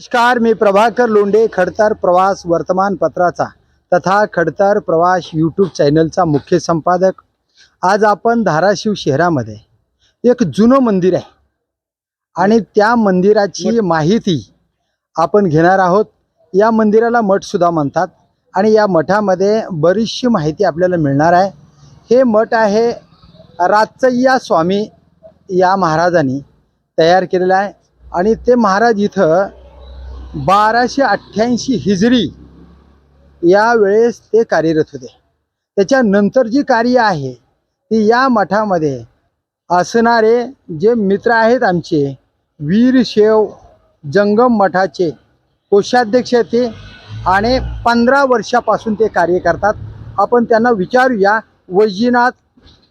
नमस्कार मी प्रभाकर लोंढे खडतर प्रवास वर्तमानपत्राचा तथा खडतर प्रवास यूट्यूब चॅनलचा मुख्य संपादक. आज आपण धाराशिव शहरामध्ये एक जुनं मंदिर आहे आणि त्या मंदिराची माहिती आपण घेणार आहोत. या मंदिराला मठसुद्धा म्हणतात आणि या मठामध्ये बरीचशी माहिती आपल्याला मिळणार आहे. हे मठ आहे राचय्या स्वामी या महाराजांनी तयार केलेलं आहे आणि ते महाराज इथं बाराशे अठ्ठ्याऐंशी हिजरी या वेळेस ते कार्यरत होते. त्याच्यानंतर जी कार्य आहे ती या मठामध्ये असणारे जे मित्र आहेत आमचे वीरशेव जंगम मठाचे कोषाध्यक्ष ते आणि पंधरा वर्षापासून ते कार्य करतात. आपण त्यांना विचारूया वैजीनाथ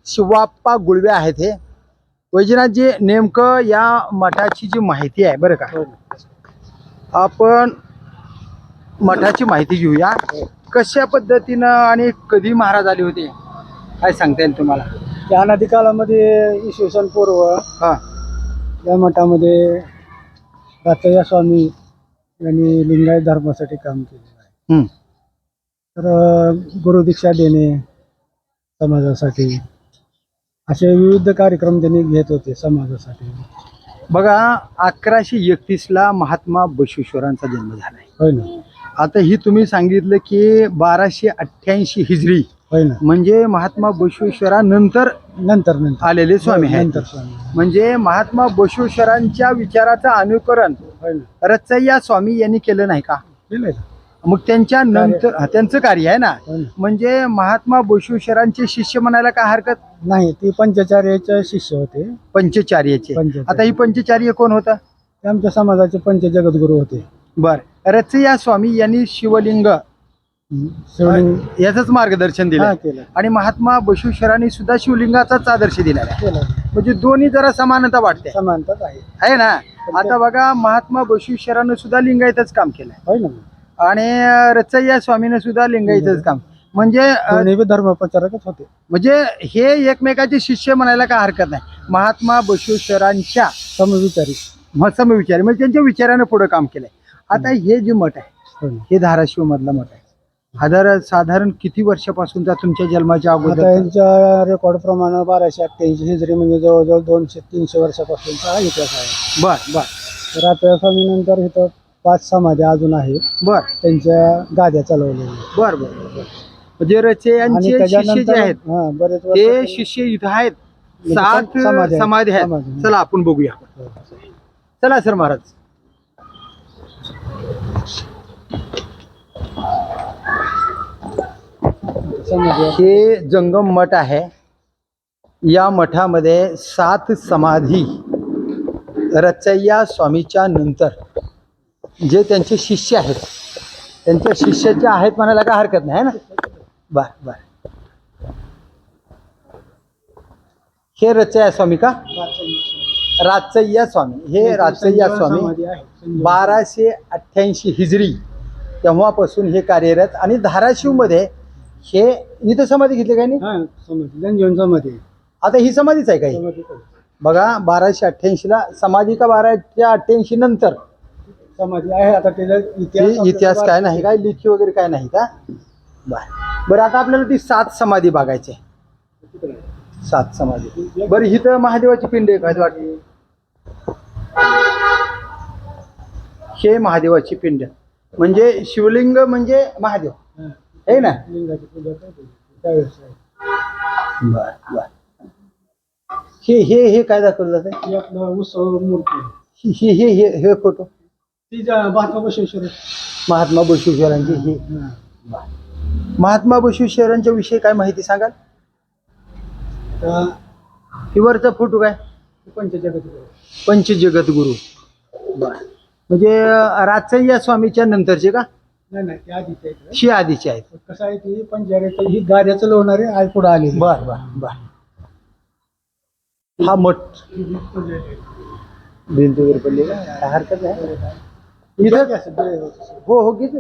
शिवाप्पा गुळवे आहेत हे. वैजनाथजी नेमकं या मठाची जी माहिती आहे बरं का? हो आपण मठाची माहिती घेऊया. कशा पद्धतीनं आणि कधी महाराज आले होते? काय सांगता येईल तुम्हाला? या नदी काळामध्ये इसवी सन पूर्व हा. या मठामध्ये रातయ్య स्वामी यांनी लिंगायत धर्मासाठी काम केलेलं आहे. तर गुरुदीक्षा देणे समाजासाठी असे विविध कार्यक्रम त्यांनी घेत होते समाजासाठी. बघा अकराशे एकतीसला महात्मा बसवेश्वरांचा जन्म झालाय. होय ना. आता ही तुम्ही सांगितलं की बाराशे अठ्ठ्याऐंशी हिजरी होय ना. म्हणजे महात्मा बसवेश्वरानंतर नंतर नंतर. आलेले स्वामी आहेत. नंतर स्वामी. म्हणजे महात्मा बसवेश्वरांच्या विचाराचं अनुकरण होय ना. रचय्या स्वामी यांनी केलं नाही का? केलंय ना. मग त्यांच्या नंतर हा, त्यांचं कार्य आहे ना? होय ना. म्हणजे महात्मा बसवेश्वरांचे शिष्य म्हणायला काय हरकत? नाही ती पंचचार्याचे शिष्य होते. पंचचार्याचे. पंचचार्य. आता ही पंचचार्य कोण होता? ते आमच्या समाजाचे पंचजगद्गुरू होते. बर. रचया स्वामी यांनी शिवलिंग शिवलिंग याचंच मार्गदर्शन हा दिलं केलं. आणि महात्मा बसवेश्वरांनी सुद्धा शिवलिंगाचाच आदर्श दिलेला आहे. केलं. म्हणजे दोन्ही जरा समानता वाटते समानताच आहे. आहे ना? आता बघा महात्मा बसवेश्वरानं सुद्धा लिंगायतच काम केलंय. होय ना आणि रचय्या स्वामीनं सुद्धा लिंगायतच काम. म्हणजे धर्मप्रचारकच होते. म्हणजे हे एकमेकाचे शिष्य म्हणायला काय हरकत नाही. महात्मा बसवेश्वरांच्या समविचारी. समविचारी. म्हणजे त्यांच्या विचारानं पुढे काम केलंय. आता हे जे मठ आहे ना. हे धाराशिव मधला मठ आहे. साधारण साधारण किती वर्षापासूनचा तुमच्या जन्माच्या आता अगोदर? यांच्या रेकॉर्ड प्रमाणे बाराशे अठ्ठ्याऐंशी हिजरी म्हणजे जवळजवळ दोनशे तीनशे वर्षापासूनचा हा इतिहास आहे. बर बर. रात्र स्वामी नंतर इथं पाच समाधी अजून आहेत बर. त्यांच्या गाद्या चालवलेल्या बर बर बर. म्हणजे रचे आणि यांचे शिष्य जे त्याच्यानंतर आहेत हा बरेच ते शिष्य इथं आहेत. म्हणजे सात समाधी आहेत. समाधी आहेत. समाधी. चला आपण बघूया. चला सर महाराज. समाधी. हे जंगम मठ आहे. या मठामध्ये सात समाधी रचय्या स्वामीच्या नंतर जे त्यांचे शिष्य आहेत. त्यांच्या शिष्याचे आहेत म्हणायला काय हरकत नाही ना? बर बर. हे रचय्या स्वामी का? राचय्या स्वामी. हे राचय्या समाधी स्वामी. बाराशे अठ्ठ्याऐंशी हिजरी तेव्हापासून हे कार्यरत आणि धाराशिवमध्ये हे इथं समाधी घेतली काय नाही हा समाधी. आता ही समाधीच आहे काही. बघा बाराशे अठ्ठ्याऐंशी ला समाधी का बाराशे अठ्ठ्याऐंशी नंतर? समाधी आहे. आता त्याचा ते इतिहास इतिहास काय नाही. काय लिखी वगैरे काय नाही का? बर. बरं आता आपल्याला ती सात समाधी बघायची आहे. सात समाधी. बरं इथं महादेवाची पिंड आहे काय वाटते. हे महादेवाची पिंड. म्हणजे शिवलिंग म्हणजे महादेव. हा. आहे ना? लिंगाची पूजा करतो त्यावेळेस आहे. बर बर. हे हे हे काय दाखवलं जातं ही आपलं उत्सव मूर्ती. आहे. हे हे हे हे फोटो. ती ज्या महात्मा बसवेश्वर आहे. महात्मा बसवेश्वरांची हे. महात्मा बसवेश्वरांच्या विषयी काय माहिती सांगाल? त्या ही वरचा फोटो काय? पंचजगत पंचजगत गुरु बर. म्हणजे राचय्या स्वामीच्या नंतरचे का? नाही नाही त्या आधीच आहे इकडे. शी आधीचे आहेत. कसं आहे की पंजाऱ्याचं ही गाड्या चालवणारे आज पुढे आले बर बर बर. हा मठ. भिंत वगैरे पडली का काय हरकत इथं हो हो घेतो.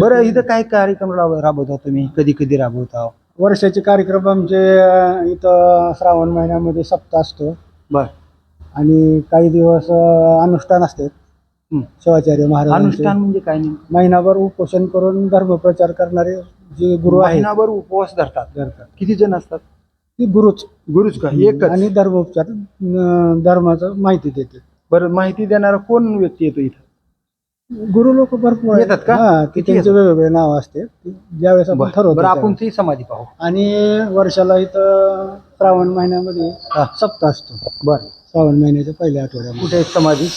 बरं इथं काय कार्यक्रम राब- राबवता तुम्ही? कधी कधी राबवता? वर्षाचे कार्यक्रम आमचे अं, इथं श्रावण महिन्यामध्ये सप्ताह असतो. बर. आणि काही दिवस अं, अनुष्ठान असते हं. शिवाचार्य महाराजांचे. अनुष्ठान म्हणजे काय नेमकं? महिनाभर उपोषण करून धर्मप्रचार करणारे जे गुरु आहेत. महिनाभर उपवास धरतात. करतात किती जण असतात? ते गुरुच. गुरुच का? एकच. आणि धर्मोपचार अं, धर्माचं माहिती देते बरं माहिती देणारा कोण व्यक्ती येतो इथं? गुरु लोक भरपूर आहेत. येतात का? हा, ते किती त्यांचे वेगवेगळे नाव असते. ते ज्यावेळेस आपण बरं ठरवतो आपण. ती समाधी पाहू. आणि वर्षाला इथं श्रावण महिन्यामध्ये हा. सप्ताह असतो. बरं. श्रावण महिन्याच्या पहिल्या आठवड्यामध्ये कुठे आहे समाधी?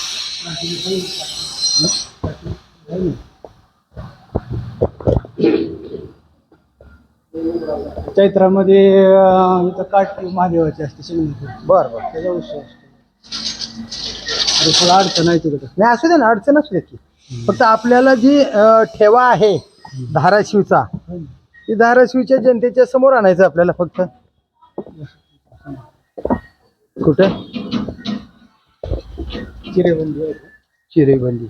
चैत्रामध्ये अं, इथं काट महादेवाची असते शिंगणापूर बरं बरं. त्याचा उत्सव असतो अरे थोडा अडचण आहे तिकडं. नाही असू दे ना अडचण असू दे की फक्त आपल्याला जी अं, ठेवा आहे धाराशिवचा ती धाराशिवच्या जनतेच्या समोर आणायचं आपल्याला फक्त. कुठे? चिरेबंदी. आहे. चिरेबंदी.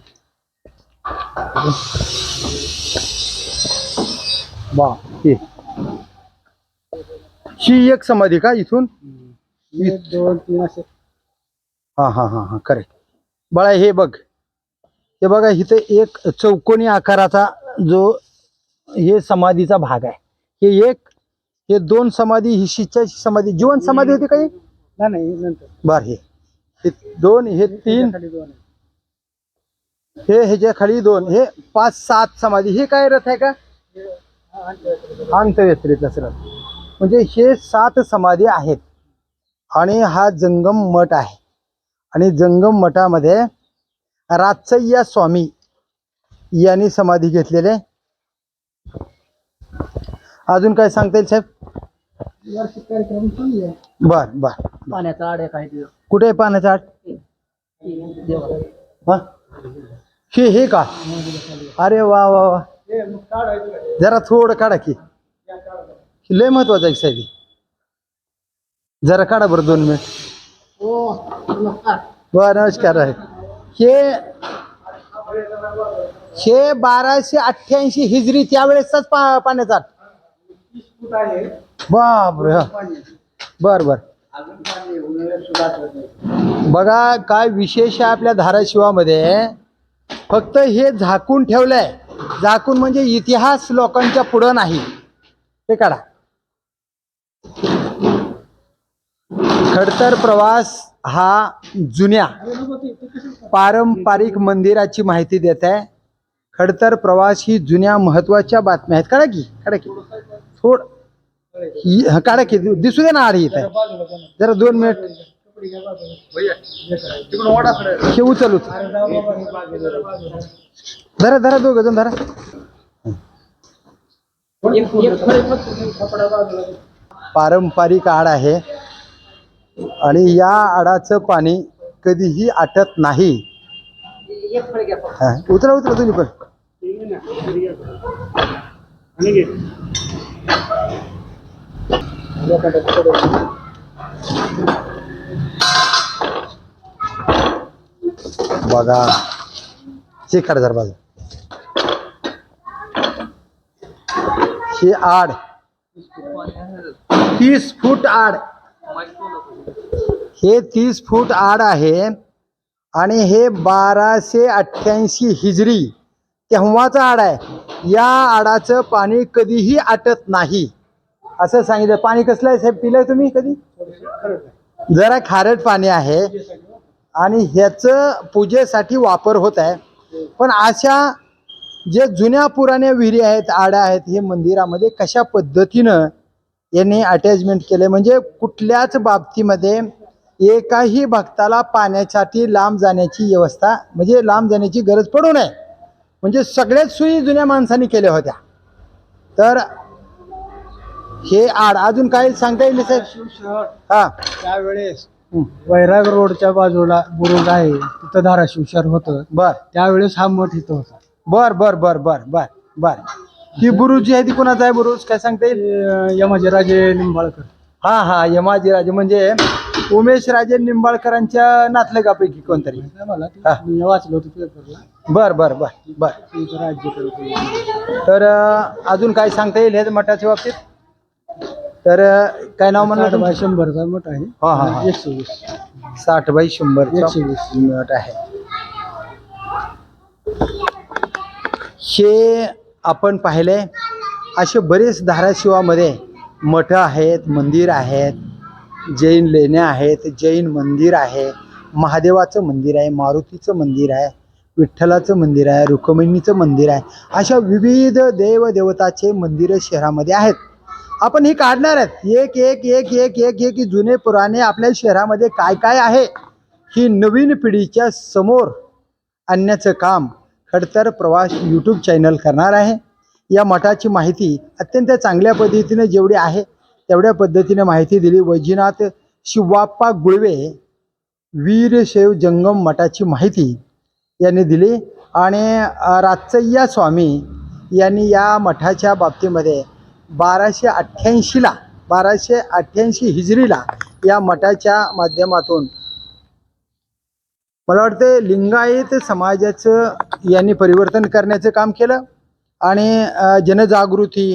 वा हे. ही एक समाधी का इथून? एक दोन तीन असे. हा हा हा हा करेक्ट बाळा हे बघ. हे बघा इथे एक चौकोनी आकाराचा जो हे समाधीचा भाग आहे. हे एक हे दोन समाधी ही शिच्या समाधी जीवन समाधी होती काही नाही नंतर. बर हे. दोन हे तीन खाली दोन आहे. हे ह्याच्या खाली दोन हे पाच सात समाधी हे काय रथ आहे का? अंतव्यत्रीचा रथ. म्हणजे हे सात समाधी आहेत. आणि हा जंगम मठ आहे. आणि जंगम मठामध्ये राचय्या स्वामी यांनी समाधी घेतलेले अजून काय सांगता येईल साहेब. बर बर पाण्याचा आड कुठे आहे पाण्याचा आठ हा? हे हे का? अरे वा वा वा. जरा थोडं काढा की. लय महत्वाचं आहे साहेब. जरा काढा बरं दोन मिनिट. हो, बर नमस्कार. आहे. हे हे बाराशे अठ्ठ्याऐंशी हिजरी त्यावेळेसच पा पाण्याचा आट बापरे बर बर. बघा काय विशेष आहे आपल्या धाराशिवामध्ये. फक्त हे झाकून ठेवलंय. झाकून म्हणजे इतिहास लोकांच्या पुढं नाही. हे काढा. खडतर प्रवास हा जुन्या पारंपरिक मंदिराची माहिती देत आहे. खडतर प्रवास ही जुन्या महत्त्वाच्या बातम्या आहेत. काढा की काढा की. थोड ही- काढा की. दिसू दे ना आड येत आहे जरा दोन मिनिट. हे उचल उचल. धरा धरा दोघ जण धरा. पारंपरिक आड आहे. आणि या आडाचं पाणी कधीही आटत नाही. उतरा उतरा तुम्ही पण. बघा हे काढा जरा बाजू ही आड तीस फूट आड. हे तीस फूट आड आहे आणि हे बाराशे अठ्ठ्याऐंशी हिजरी तेव्हाचं आड आहे. या आडाचं पाणी कधीही आटत नाही. असं सांगितलं. पाणी कसलं आहे साहेब? पिलंय तुम्ही कधी? जरा खारट पाणी आहे आणि ह्याचं पूजेसाठी वापर होत आहे. पण अशा जे जुन्या पुराण्या विहिरी आहेत आड्या आहेत हे मंदिरामध्ये कशा पद्धतीनं यांनी अटॅचमेंट केले. म्हणजे कुठल्याच बाबतीमध्ये एकाही भक्ताला पाण्यासाठी लांब जाण्याची व्यवस्था म्हणजे लांब जाण्याची गरज पडू नये. म्हणजे सगळ्याच सोयी जुन्या माणसांनी केल्या होत्या. तर हे आड अजून काय सांगता येईल शहर. हा. त्यावेळेस. वैराग रोडच्या बाजूला बुरुज आहे तिथं धाराशिव शहर होतं. बर. त्यावेळेस हा मठ इथं होता. बर बर बर बर बर बर. ही बुरुज जी आहे ती कोणाचा आहे बुरुज? काय सांगता येईल? ते, अं, यमाजीराजे निंबाळकर. हा हा यमाजी राजे म्हणजे उमेश राजे निंबाळकरांच्या नातलगापैकी कोणतरी. मला? हा. वाचलं होतं बर बर बर बर. राज्य. तर अजून काय सांगता येईल ह्या मठाच्या बाबतीत? तर काय नाव म्हणलं बाय? शंभरचा मठ आहे. हा, हा, हा. एकशे वीस. साठ बाय शंभर एकशे वीस. मिनिट आहे. हे आपण पाहिले असे बरेच धाराशिवामध्ये मठ आहेत मंदिर आहेत जैन लेण्या आहेत जैन मंदिर आहे महादेवाचं मंदिर आहे मारुतीचं मंदिर आहे विठ्ठलाचं मंदिर आहे रुक्मिणीचं मंदिर आहे अशा विविध देवदेवताचे मंदिरं शहरामध्ये आहेत. आपण ही काढणार आहेत. एक एक एक एक एक एक जुने पुराणे आपल्या शहरामध्ये काय काय आहे? ही नवीन पिढीच्या समोर आणण्याचं काम खडतर प्रवास यूट्यूब चॅनल करणार आहे. या मठाची माहिती अत्यंत चांगल्या पद्धतीने जेवढी आहे तेवढ्या पद्धतीने माहिती दिली. वैजनाथ शिवाप्पा गुळवे वीरशैव जंगम मठाची माहिती यांनी दिली. आणि अ, राचय्या स्वामी यांनी या मठाच्या बाबतीमध्ये बाराशे अठ्ठ्याऐंशीला बाराशे अठ्ठ्याऐंशी हिजरीला या मठाच्या माध्यमातून मला वाटतं लिंगायत समाजाचं यांनी परिवर्तन करण्याचं काम केलं आणि जनजागृती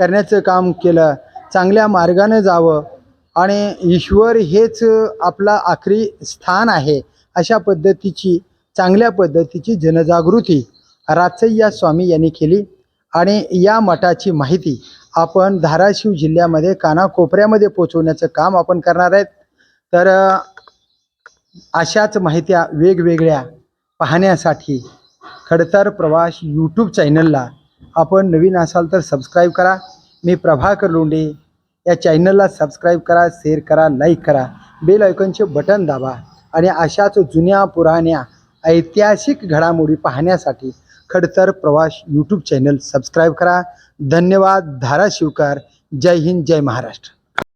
करण्याचं काम केलं. चांगल्या मार्गाने जावं आणि ईश्वर हेच आपला आखरी स्थान आहे अशा पद्धतीची चांगल्या पद्धतीची जनजागृती राचय्या स्वामी यांनी केली आणि या मठाची माहिती आपण धाराशिव जिल्ह्यामध्ये कानाकोपऱ्यामध्ये पोचवण्याचं काम आपण करणार आहेत. तर अशाच माहित्या वेगवेगळ्या पाहण्यासाठी खडतर प्रवास यूट्यूब चॅनलला आपण नवीन असाल तर सबस्क्राईब करा. मी प्रभाकर लोंडे या चॅनलला सबस्क्राईब करा शेअर करा लाईक करा. बेल आयकॉनचे बटन दाबा आणि अशाच जुन्या पुराण्या ऐतिहासिक घडामोडी पाहण्यासाठी खडतर प्रवास यूट्यूब चॅनल सबस्क्राईब करा. धन्यवाद. धाराशिवकर. जय हिंद. जय महाराष्ट्र.